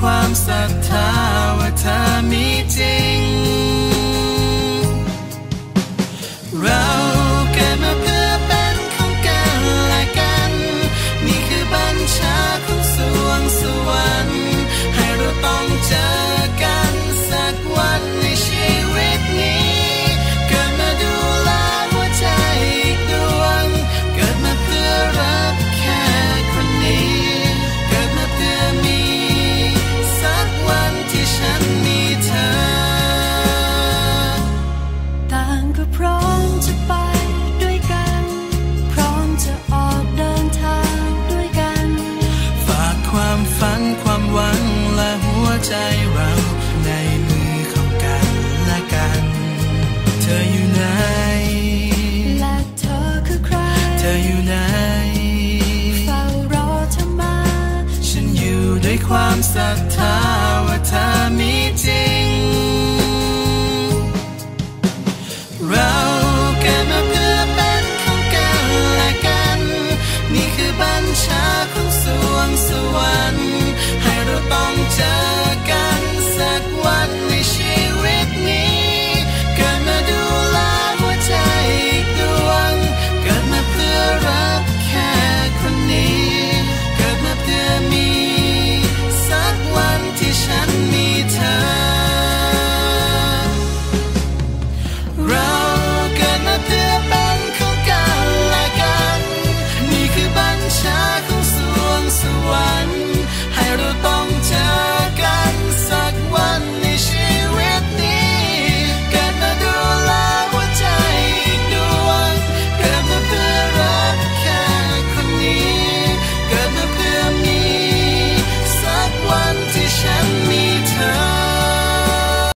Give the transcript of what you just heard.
ความศรัทธาว่าเธอังและหัวใจเราในมือของกันและกัน เธออยู่ไหนและเธอคือใคร เธออยู่ไหนเฝ้ารอเธอมา ฉันอยู่ด้วยความศรัทธาว่าเธอมี